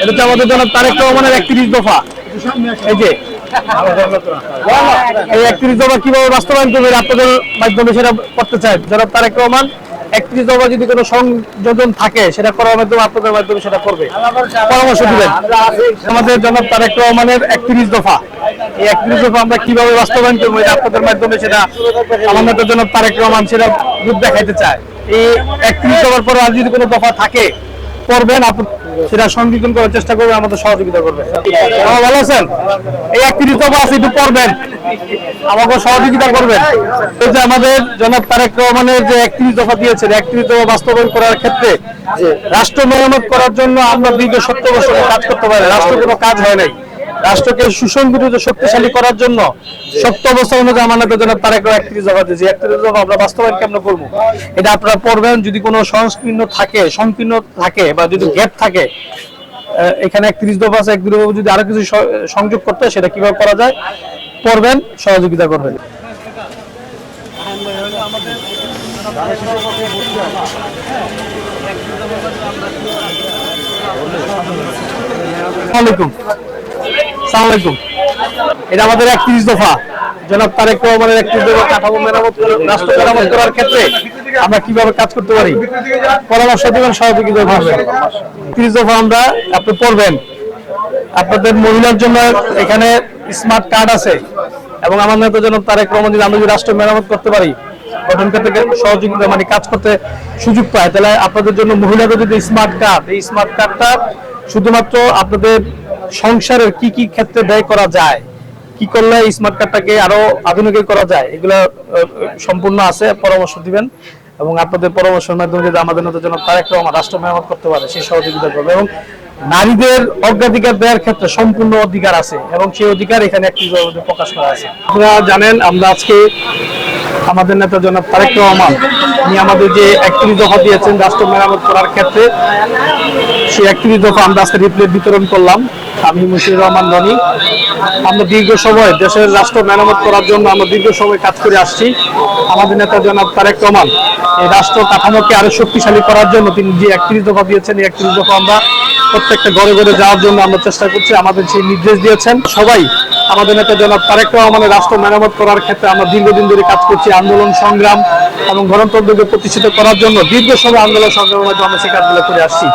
এটা হচ্ছে আমাদের জন্য তারেক রহমানের একত্রিশ দফা। এই যে, এই একত্রিশ দফা কীভাবে বাস্তবায়ন করবে আপনাদের মাধ্যমে সেটা করতে চাই। যারা তারেক রহমান, একত্রিশ দফা যদি কোনো সংযোজন থাকে, সেটা করার মাধ্যমে আপনাদের মাধ্যমে সেটা করবে। পরামর্শ দিবেন। আমাদের জনাব তারেক রহমানের একত্রিশ দফা। এই একত্রিশ দফা আমরা কীভাবে বাস্তবায়ন করব, এটা আপনাদের মাধ্যমে সেটা আমাদের জনাব তারেক রহমান সেটা রূপ দেখাইতে চায়। এই একত্রিশ দফার পরে আর যদি কোনো দফা থাকে, করবেন আপনি সেটা সংযোজন করার চেষ্টা করবে, আমাদের সহযোগিতা করবে। ভালো আছেন? এই একত্রিশ দফা আছে, একটু পড়বেন। আমাকে সহযোগিতা করবেন। এই যে আমাদের জনাব তারেক রহমানের যে একত্রিশ দফা দিয়েছেন, একত্রিশ দফা বাস্তবায়ন করার ক্ষেত্রে রাষ্ট্র মেরামত করার জন্য আমরা দীর্ঘ সত্তর বছর কাজ করতে পারি রাষ্ট্র কোনো কাজ হয় নাই। রাষ্ট্রকে সুসংগঠিত শক্তিশালী করার জন্য সত্য অবস্থা অনুযায়ী আমাদের জন্য তারেক একত্রিশ দফা দিয়েছি। একত্রিশ দফা আমরা বাস্তবায়ন কেমন করব? এটা আপনারা পড়বেন যদি কোনো সংস্কীর্ণ থাকে সংকীর্ণ থাকে বা যদি গ্যাপ থাকে এখানে একত্রিশ দফা আছে একত্রিশ দফা যদি আরও কিছু সংযোগ করতে হয়, সেটা কীভাবে করা যায়? পড়বেন সহযোগিতা করবেন। আসসালামাইকুম আসসালামাইকুম এটা আমাদের একত্রিশ দফা। জনাব তারেক রহমানের একত্রিশ দফা কাঠামো মেরামত রাষ্ট্র মেরামত করার ক্ষেত্রে আমরা কীভাবে কাজ করতে পারি? পরামর্শ দেবেন সহযোগিতা করবেন একত্রিশ দফা আমরা আপনি পড়বেন। আপনাদের মহিলার জন্য এখানে স্মার্ট কার্ড আছে। এবং আমার নেতা জনাব তারেক রহমান যদি আমরা যদি রাষ্ট্র মেরামত করতে পারি, গঠন করতে সহযোগিতা মানে কাজ করতে সুযোগ পায়। তাহলে আপনাদের জন্য মহিলাদের যদি স্মার্ট কার্ড, এই স্মার্ট কার্ডটা শুধুমাত্র আপনাদের সংসারের কি কি ক্ষেত্রে ব্যয় করা যায়? কি করলে স্মার্ট কার্ডটাকে আরও আধুনিক করা যায়? এগুলো সম্পূর্ণ আছে, পরামর্শ দিবেন। এবং আপনাদের পরামর্শের মাধ্যমে যদি আমাদের নতুন জন্য তারেক রহমান রাষ্ট্র মেরামত করতে পারে সেই সহযোগিতা করবে। এবং নারীদের অগ্রাধিকার দেওয়ার ক্ষেত্রে সম্পূর্ণ অধিকার আছে এবং সেই অধিকার এখানে একটি প্রকাশ করা আছে। আপনারা জানেন, আমরা আজকে আমাদের নেতা জনাব তারেক রহমান উনি আমাদের যে একত্রিশ দফা দিয়েছেন রাষ্ট্র মেরামত করার ক্ষেত্রে, সেই একত্রিশ দফা আমরা আজকে রিপ্লেট বিতরণ করলাম। আমি মুশির রহমান রনি আমরা দীর্ঘ সময় দেশের রাষ্ট্র মেরামত করার জন্য আমরা দীর্ঘ সময় কাজ করে আসছি। আমাদের নেতা জনাব তারেক রহমান, এই রাষ্ট্র কাঠামোকে আরও শক্তিশালী করার জন্য তিনি যে একত্রিশ দফা দিয়েছেন, এই একত্রিশ দফা আমরা প্রত্যেকটা ঘরে ঘরে যাওয়ার জন্য আমরা চেষ্টা করছি। আমাদের সেই নির্দেশ দিয়েছেন। সবাই আমাদের নেতা জনাব তারেক রহমানের রাষ্ট্র মেরামত করার ক্ষেত্রে আমরা দীর্ঘদিন ধরে কাজ করছি আন্দোলন, সংগ্রাম এবং গণতন্ত্রকে প্রতিষ্ঠিত করার জন্য দীর্ঘ সময় আন্দোলন, সংগ্রামের মাধ্যমে আমরা সেই কাজগুলো করে আসছি।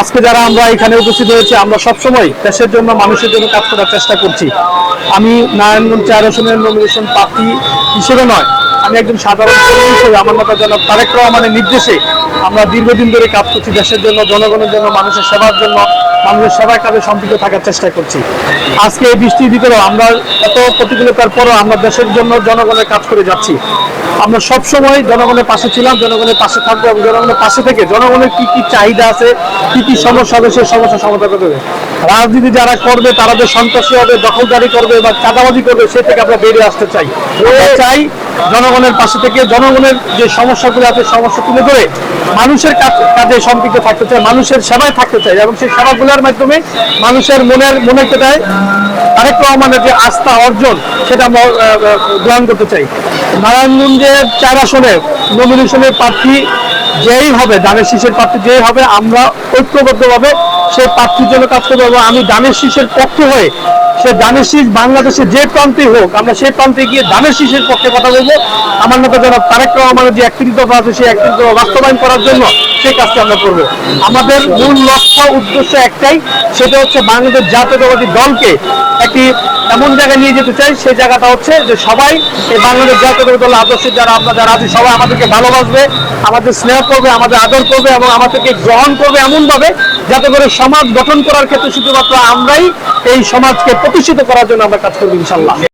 আজকে যারা আমরা এখানে উপস্থিত হয়েছি, আমরা সবসময় দেশের জন্য, মানুষের জন্য কাজ করার চেষ্টা করছি। আমি নারায়ণগঞ্জ চার আসনের নমিনেশন প্রার্থী হিসেবে নয়, আমি একজন সাধারণ কর্মী হিসেবে, আমার নেতা জনাব তারেক রহমানের নির্দেশে আমরা দীর্ঘদিন ধরে কাজ করছি দেশের জন্য, জনগণের জন্য, মানুষের সেবার জন্য। মানুষের সেবার কাজে সম্পৃক্ত থাকার চেষ্টা করছি। আজকে এই বৃষ্টির ভিতরে আমরা এত প্রতিকূলতার পরও আমরা দেশের জন্য জনগণের কাজ করে যাচ্ছি। আমরা সবসময় জনগণের পাশে ছিলাম, জনগণের পাশে থাকব এবং জনগণের পাশে থেকে জনগণের কি কি চাহিদা আছে, কি কি সমস্যা হবে সেই সমস্যা সমাধান করতে হবে রাজনীতি যারা করবে, তারা যে সন্ত্রাসী হবে, দখলদারি করবে বা চাঁদাবাজি করবে, সে থেকে আমরা বেরিয়ে আসতে চাই। চাই জনগণের পাশে থেকে জনগণের যে সমস্যাগুলো আছে, সমস্যা তুলে ধরে মানুষের কাজ- সম্পৃক্ত থাকতে চাই, মানুষের সেবায় থাকতে চাই। এবং সেই সেবাগুলোর মাধ্যমে মানুষের মনের মনে কেটায় তারেক রহমানের যে আস্থা অর্জন, সেটা আমরা গ্রহণ করতে চাই। নারায়ণগঞ্জের চার আসনে নমিনেশনের প্রার্থী যেই হবে দানের শীষের প্রার্থী যেই হবে আমরা ঐক্যবদ্ধভাবে সেই প্রার্থীর জন্য কাজ করব এবং আমি দানের শীষের পক্ষে হয়ে সে দানের শীষ বাংলাদেশে যে প্রান্তে হোক, আমরা সেই প্রান্তে গিয়ে দানের শীষের পক্ষে কথা বলব। আমার মতো যারা তারেক রহমানের যে একত্রিশ দফা আছে, সেই একত্রিশ দফা বাস্তবায়ন করার জন্য সেই কাজটা আমরা করব। আমাদের মূল লক্ষ্য, উদ্দেশ্য একটাই, সেটা হচ্ছে বাংলাদেশ জাতীয়তাবাদী দলকে একটি এমন জায়গায় নিয়ে যেতে চাই, সেই জায়গাটা হচ্ছে যে সবাই এই বাংলাদেশ জাতীয় দল আদর্শের যারা, আমরা যারা আছি, সবাই আমাদেরকে ভালোবাসবে, আমাদের স্নেহ করবে, আমাদের আদর করবে এবং আমাদেরকে গ্রহণ করবে এমনভাবে যাতে করে সমাজ গঠন করার ক্ষেত্রে শুধুমাত্র আমরাই এই সমাজকে প্রতিষ্ঠিত করার জন্য আমরা কাজ করব ইনশাল্লাহ